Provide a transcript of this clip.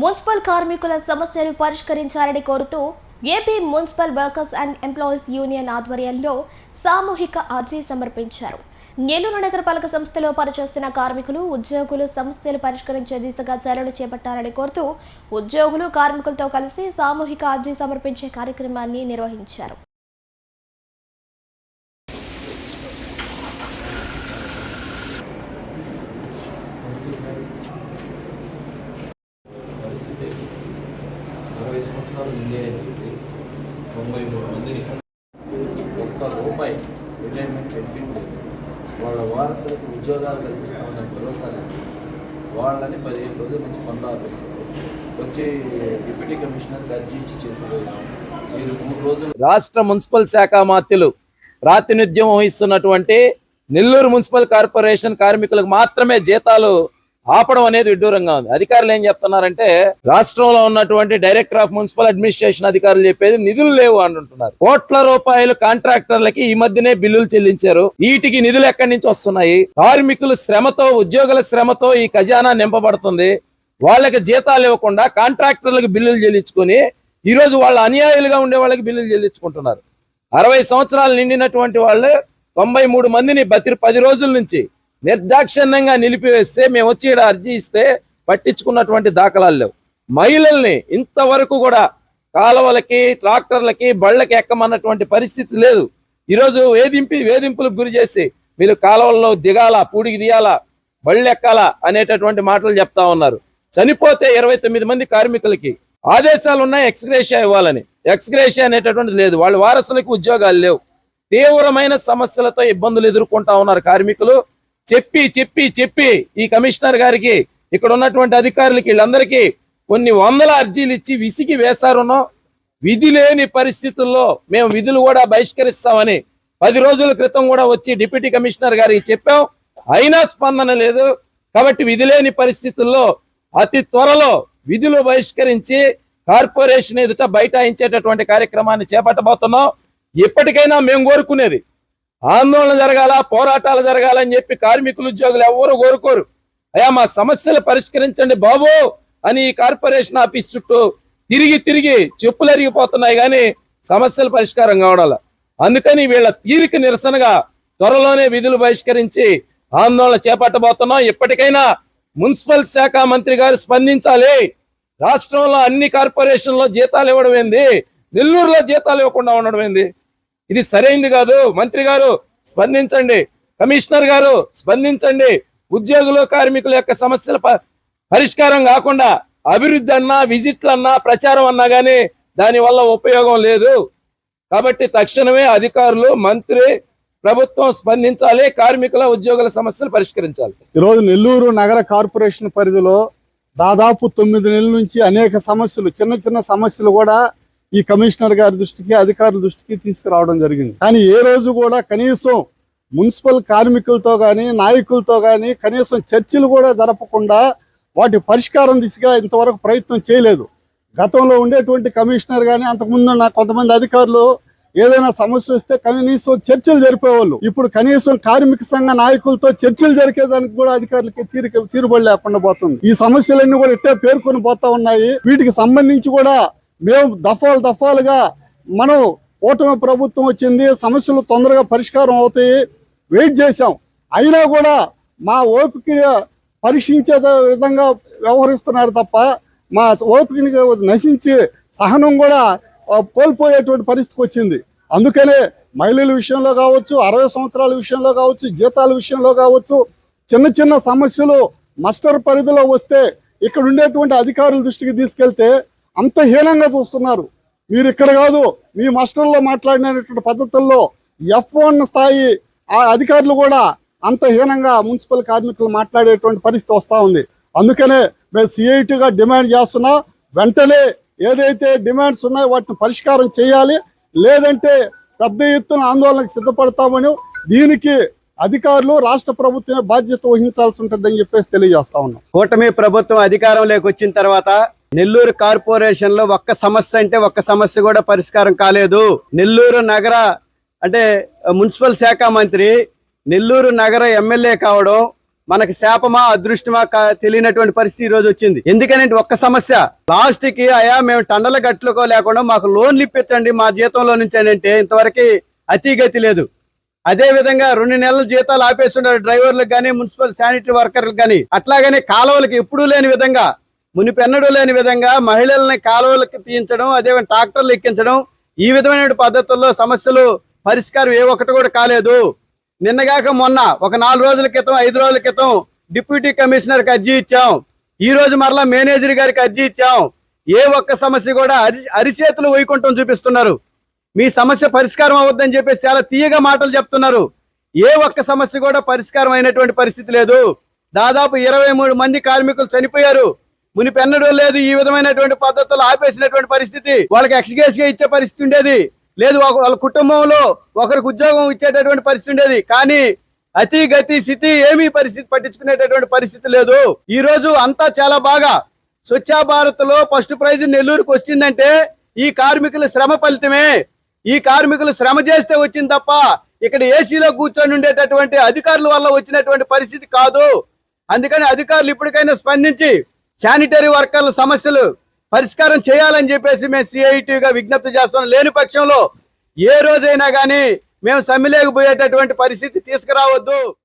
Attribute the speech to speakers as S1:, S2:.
S1: Municipal కార్మికుల సమస్యలు పరిష్కరించాలని కోరుతూ AP municipal workers and employees union ఆధ్వర్యంలో సామూహిక అర్జీ సమర్పించారు. నెల్లూరు నగరపాలక సంస్థలో పనిచేస్తున్న కార్మికులు ఉద్యోగులు సమస్యలు పరిష్కరించే దిశగా చర్యలు చేపట్టాలని కోరుతూ ఉద్యోగులు కార్మికులతో కలిసి సామూహిక అర్జీ సమర్పించే కార్యక్రమాన్ని నిర్వహించారు.
S2: తొంభై మూడు మందిని ఒక్క రూపాయి రిటైర్మెంట్ బెనిఫిట్ లేదు. వాళ్ళ వారసులకు ఉద్యోగాలు కల్పిస్తామన్న భరోసా లేదు. వాళ్ళని పదిహేను రోజుల నుంచి పనులు ఆపేశారు వచ్చి డిప్యూటీ కమిషనర్కి అర్జీ ఇచ్చి చేతిపోయాం మీరు మూడు రోజులు
S3: రాష్ట్ర మున్సిపల్ శాఖ మాత్యులు ప్రాతినిధ్యం వహిస్తున్నటువంటి నెల్లూరు మున్సిపల్ కార్పొరేషన్ కార్మికులకు మాత్రమే జీతాలు ఆపడం అనేది విడ్డూరంగా ఉంది. అధికారులు ఏం చెప్తున్నారంటే రాష్ట్రంలో ఉన్నటువంటి డైరెక్టర్ ఆఫ్ మున్సిపల్ అడ్మినిస్ట్రేషన్ అధికారులు చెప్పేది నిధులు లేవు అంటుంటున్నారు. కోట్ల రూపాయలు కాంట్రాక్టర్లకి ఈ మధ్యనే బిల్లులు చెల్లించారు. వీటికి నిధులు ఎక్కడి నుంచి వస్తున్నాయి? కార్మికుల శ్రమతో ఉద్యోగుల శ్రమతో ఈ ఖజానా నింపబడుతుంది. వాళ్ళకి జీతాలు ఇవ్వకుండా కాంట్రాక్టర్లకు బిల్లులు చెల్లించుకొని ఈరోజు వాళ్ళ అన్యాయులుగా ఉండే వాళ్ళకి బిల్లులు చెల్లించుకుంటున్నారు. అరవై సంవత్సరాలు నిండినటువంటి వాళ్ళు తొంభై మూడు మందిని బతి పది రోజుల నుంచి నిర్దాక్షిణ్యంగా నిలిపివేస్తే మేము వచ్చి ఇక్కడ అర్జీ ఇస్తే పట్టించుకున్నటువంటి దాఖలాలు లేవు. మహిళల్ని ఇంతవరకు కూడా కాలువలకి ట్రాక్టర్లకి బళ్ళకి ఎక్కమన్నటువంటి పరిస్థితి లేదు. ఈరోజు వేధింపి వేధింపులకు గురి చేసి మీరు కాలువల్లో దిగాల పూడికి తీయాలా బళ్ళు ఎక్కాలా అనేటటువంటి మాటలు చెప్తా ఉన్నారు. చనిపోతే ఇరవై తొమ్మిది మంది కార్మికులకి ఆదేశాలు ఉన్నాయి ఎక్స్గ్రేషియా ఇవ్వాలని. ఎక్స్గ్రేషియా అనేటటువంటిది లేదు. వాళ్ళ వారసులకు ఉద్యోగాలు లేవు. తీవ్రమైన సమస్యలతో ఇబ్బందులు ఎదుర్కొంటా ఉన్నారు కార్మికులు. చెప్పి చెప్పి చెప్పి ఈ కమిషనర్ గారికి ఇక్కడ ఉన్నటువంటి అధికారులకి వీళ్ళందరికీ కొన్ని వందల అర్జీలు ఇచ్చి విసిగి వేశారునో విధి లేని పరిస్థితుల్లో మేము విధులు కూడా బహిష్కరిస్తామని పది రోజుల క్రితం కూడా వచ్చి డిప్యూటీ కమిషనర్ గారికి చెప్పాం. అయినా స్పందన లేదు. కాబట్టి విధి లేని పరిస్థితుల్లో అతి త్వరలో విధులు బహిష్కరించి కార్పొరేషన్ ఎదుట బైఠాయించేటటువంటి కార్యక్రమాన్ని చేపట్టబోతున్నాం. ఇప్పటికైనా మేము కోరుకునేది ఆందోళన జరగాల పోరాటాలు జరగాలని చెప్పి కార్మికులు ఉద్యోగులు ఎవరు కోరుకోరు. అయ్యా మా సమస్యలు పరిష్కరించండి బాబు అని ఈ కార్పొరేషన్ ఆఫీస్ చుట్టూ తిరిగి తిరిగి చెప్పులు అరిగిపోతున్నాయి కానీ సమస్యలు పరిష్కారం కావడాల. అందుకని వీళ్ళ తీరిక నిరసనగా త్వరలోనే విధులు బహిష్కరించి ఆందోళన చేపట్టబోతున్నాం. ఇప్పటికైనా మున్సిపల్ శాఖ మంత్రి గారు స్పందించాలి. రాష్ట్రంలో అన్ని కార్పొరేషన్లో జీతాలు ఇవ్వడం ఏంది? నెల్లూరులో జీతాలు ఇవ్వకుండా ఉండడం ఏంది? ఇది సరైంది కాదు. మంత్రి గారు స్పందించండి. కమిషనర్ గారు స్పందించండి. ఉద్యోగులు కార్మికుల యొక్క సమస్యల ప- పరిష్కారం కాకుండా అభివృద్ధి అన్నా విజిట్లు అన్నా ప్రచారం అన్నా కానీ దానివల్ల ఉపయోగం లేదు. కాబట్టి తక్షణమే అధికారులు మంత్రి ప్రభుత్వం స్పందించాలి. కార్మికుల ఉద్యోగుల సమస్యలు పరిష్కరించాలి.
S4: ఈరోజు నెల్లూరు నగర కార్పొరేషన్ పరిధిలో దాదాపు తొమ్మిది నెలల నుంచి అనేక సమస్యలు చిన్న చిన్న సమస్యలు కూడా ఈ కమిషనర్ గారి దృష్టికి అధికారుల దృష్టికి తీసుకురావడం జరిగింది. కానీ ఏ రోజు కూడా కనీసం మున్సిపల్ కార్మికులతో కానీ నాయకులతో కానీ కనీసం చర్చలు కూడా జరపకుండా వాటి పరిష్కారం దిశగా ఇంతవరకు ప్రయత్నం చేయలేదు. గతంలో ఉండేటువంటి కమిషనర్ కానీ అంతకుముందు నా కొంతమంది అధికారులు ఏదైనా సమస్య వస్తే కనీసం చర్చలు జరిపేవాళ్ళు. ఇప్పుడు కనీసం కార్మిక సంఘ నాయకులతో చర్చలు జరిగేదానికి కూడా అధికారులకి తీరు తీరుబడి లేకుండా పోతుంది. ఈ సమస్యలన్నీ కూడా ఇట్టే పేర్కొని పోతా ఉన్నాయి. వీటికి సంబంధించి కూడా మేము దఫాలు దఫాలుగా మనం కూటమి ప్రభుత్వం వచ్చింది సమస్యలు తొందరగా పరిష్కారం అవుతాయి వెయిట్ చేశాం. అయినా కూడా మా ఓపిక పరీక్షించే విధంగా వ్యవహరిస్తున్నారు తప్ప మా ఓపికని నశించి సహనం కూడా కోల్పోయేటువంటి పరిస్థితికి వచ్చింది. అందుకనే మహిళల విషయంలో కావచ్చు అరవై సంవత్సరాల విషయంలో కావచ్చు జీతాల విషయంలో కావచ్చు చిన్న చిన్న సమస్యలు మస్టర్ పరిధిలో వస్తే ఇక్కడ ఉండేటువంటి అధికారుల దృష్టికి తీసుకెళ్తే అంత హీనంగా చూస్తున్నారు. మీరు ఇక్కడ కాదు మీ మాస్టర్లో మాట్లాడినటువంటి పద్ధతుల్లో ఎఫ్ వన్ స్థాయి ఆ అధికారులు కూడా అంత హీనంగా మున్సిపల్ కార్మికులు మాట్లాడేటువంటి పరిస్థితి వస్తూ ఉంది. అందుకనే మేము సిఐటిగా డిమాండ్ చేస్తున్నా వెంటనే ఏదైతే డిమాండ్స్ ఉన్నాయో వాటిని పరిష్కారం చేయాలి. లేదంటే పెద్ద ఎత్తున ఆందోళనకు సిద్ధపడతామని దీనికి అధికారులు రాష్ట్ర ప్రభుత్వమే బాధ్యత వహించాల్సి ఉంటుందని చెప్పేసి తెలియజేస్తా ఉన్నాం.
S5: కూటమి ప్రభుత్వం అధికారంలోకి వచ్చిన తర్వాత నెల్లూరు కార్పొరేషన్లో ఒక్క సమస్య అంటే ఒక్క సమస్య కూడా పరిష్కారం కాలేదు. నెల్లూరు నగర అంటే మున్సిపల్ శాఖ మంత్రి నెల్లూరు నగర ఎమ్మెల్యే కావడం మనకి శాపమా అదృష్టమా కా- తెలియనటువంటి పరిస్థితి ఈ రోజు వచ్చింది ఎందుకనంటే ఒక్క సమస్య. లాస్ట్కి అయా మేము టండల గట్లుకో లేకుండా మాకు లోన్లు ఇప్పించండి మా జీతంలో నుంచి అని అంటే ఇంతవరకు అతిగతి లేదు. అదే విధంగా రెండు నెలల జీతాలు ఆపేస్తున్నారు డ్రైవర్లకు కానీ మున్సిపల్ శానిటరీ వర్కర్లకు కానీ అట్లాగనే కాలువలకు ఎప్పుడూ లేని విధంగా మునిపెన్నడూ లేని విధంగా మహిళల్ని కాలువలకు తీయించడం అదే ట్రాక్టర్లు ఎక్కించడం ఈ విధమైన పద్ధతుల్లో సమస్యలు పరిష్కారం ఏ ఒక్కటి కూడా కాలేదు. నిన్నగాక మొన్న ఒక నాలుగు రోజుల క్రితం ఐదు రోజుల క్రితం డిప్యూటీ కమిషనర్కి అర్జీ ఇచ్చాం. ఈ రోజు మరలా మేనేజర్ గారికి అర్జీ ఇచ్చాం. ఏ ఒక్క సమస్య కూడా అరి అరిచేతులు వైకుంఠం చూపిస్తున్నారు. మీ సమస్య పరిష్కారం అవద్దని చెప్పేసి చాలా తీయగా మాటలు చెప్తున్నారు. ఏ ఒక్క సమస్య కూడా పరిష్కారం అయినటువంటి పరిస్థితి లేదు. దాదాపు ఇరవై మూడు మంది కార్మికులు చనిపోయారు. మునిపెన్నడూ లేదు. ఈ విధమైనటువంటి పద్ధతులు ఆపేసినటువంటి పరిస్థితి వాళ్ళకి ఎక్స్గేస్గా ఇచ్చే పరిస్థితి ఉండేది. లేదు ఒక- వాళ్ళ కుటుంబంలో ఒకరికి ఉద్యోగం ఇచ్చేటటువంటి పరిస్థితి ఉండేది. కానీ అతి గతి స్థితి ఏమీ పరిస్థితి పట్టించుకునేటటువంటి పరిస్థితి లేదు. ఈ రోజు అంతా చాలా బాగా. స్వచ్ఛ భారత్లో ఫస్ట్ ప్రైజ్ నెల్లూరుకు వచ్చిందంటే ఈ కార్మికుల శ్రమ ఫలితమే. ఈ కార్మికులు శ్రమ చేస్తే వచ్చింది తప్ప ఇక్కడ ఏసీలో కూర్చొని ఉండేటటువంటి అధికారుల వల్ల వచ్చినటువంటి పరిస్థితి కాదు. అందుకని అధికారులు ఇప్పటికైనా స్పందించి శానిటరీ వర్కర్ల సమస్యలు పరిష్కారం చేయాలని చెప్పేసి మేము సిఐటిగా విజ్ఞప్తి చేస్తున్నాం. లేని పక్షంలో ఏ రోజైనా కానీ మేము సమ్మెలేకపోయేటటువంటి పరిస్థితి తీసుకురావద్దు.